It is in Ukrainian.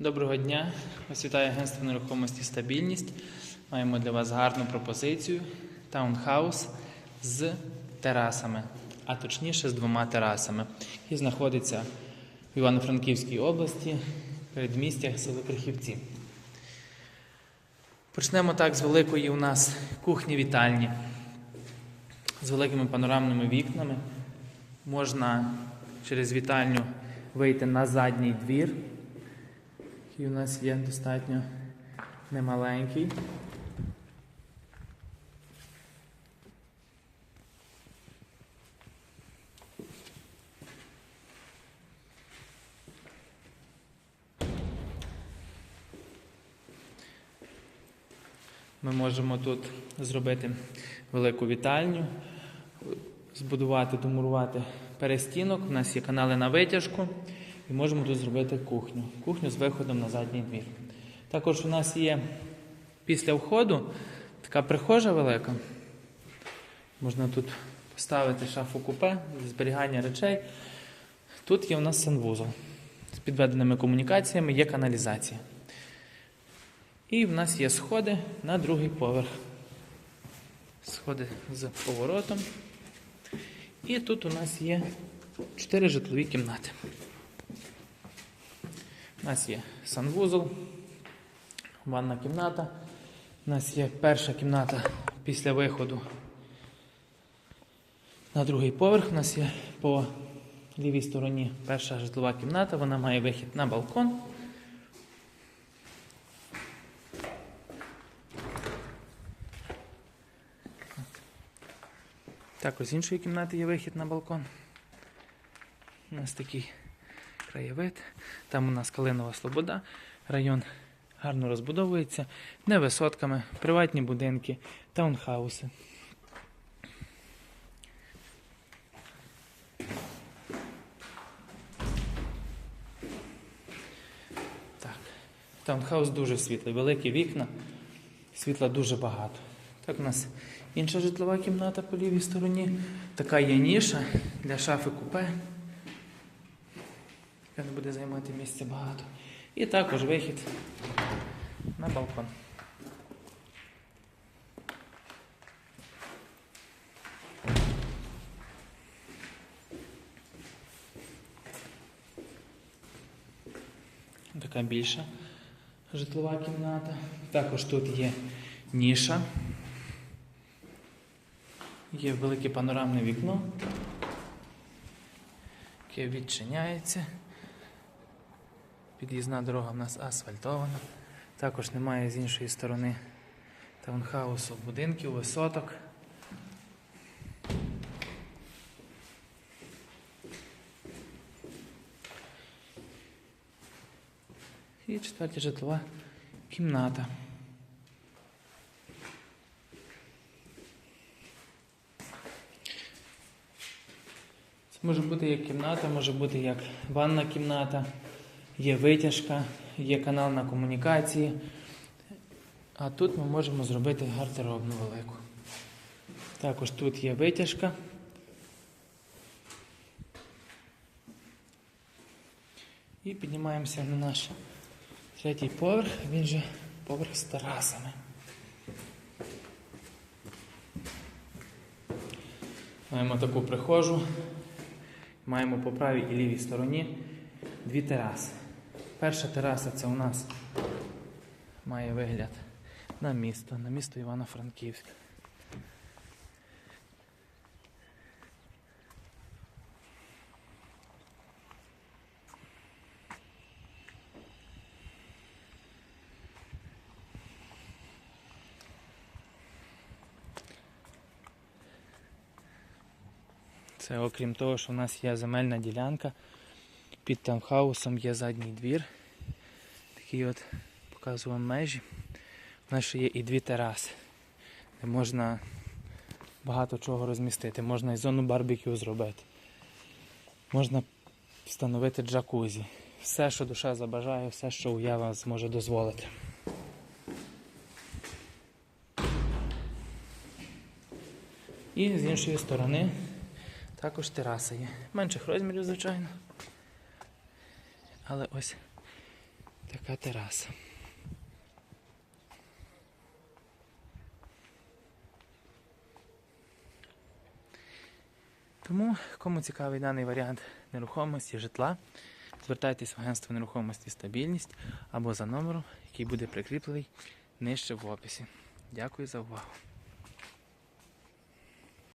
Доброго дня! Вас вітає агентство нерухомості стабільність. Маємо для вас гарну пропозицію таунхаус з терасами, а точніше з двома терасами, який знаходиться в Івано-Франківській області, передмістя сели Крихівці. Почнемо так з великої у нас кухні-вітальні з великими панорамними вікнами. Можна через вітальню вийти на задній двір, який у нас є достатньо немаленький. Ми можемо тут зробити велику вітальню, збудувати, домурувати перестінок. У нас є канали на витяжку і можемо тут зробити кухню. Кухню з виходом на задній двір. Також у нас є після входу така прихожа велика. Можна тут поставити шафу купе, зберігання речей. Тут є у нас санвузол з підведеними комунікаціями, є каналізація. І в нас є сходи на другий поверх. Сходи з поворотом. І тут у нас є 4 житлові кімнати. У нас є санвузол, ванна кімната. У нас є перша кімната після виходу на другий поверх. У нас є по лівій стороні перша житлова кімната. Вона має вихід на балкон. Також з іншої кімнати є вихід на балкон. У нас такий краєвид. Там у нас Калинова Слобода. Район гарно розбудовується, не висотками, приватні будинки, таунхауси. Так. Таунхаус дуже світлий, великі вікна, світла дуже багато. Так, у нас інша житлова кімната по лівій стороні. Така є ніша для шафи купе. Яка не буде займати місця багато. І також вихід на балкон. Така більша житлова кімната. Також тут є ніша. Є велике панорамне вікно, яке відчиняється. Під'їзна дорога в нас асфальтована. Також немає з іншої сторони таунхаусу будинків, висоток. І четверта житлова кімната. Це може бути як кімната, може бути як ванна кімната, є витяжка, є канал на комунікації. А тут ми можемо зробити гардеробну велику. Також тут є витяжка. І піднімаємося на наш третій поверх, він же поверх з терасами. Маємо таку прихожу. Маємо по правій і лівій стороні дві тераси. Перша тераса це у нас має вигляд на місто, на місто Івано-Франківськ. Це окрім того, що в нас є земельна ділянка, під таунхаусом є задній двір. Такий от показую вам межі. У нас ще є і дві тераси, де можна багато чого розмістити. Можна і зону барбекю зробити. Можна встановити джакузі. Все, що душа забажає, все, що уява зможе дозволити. І з іншої сторони також тераса є. Менших розмірів, звичайно. Але ось така тераса. Тому, кому цікавий даний варіант нерухомості, житла, звертайтесь в агентство нерухомості стабільність або за номером, який буде прикріплений нижче в описі. Дякую за увагу.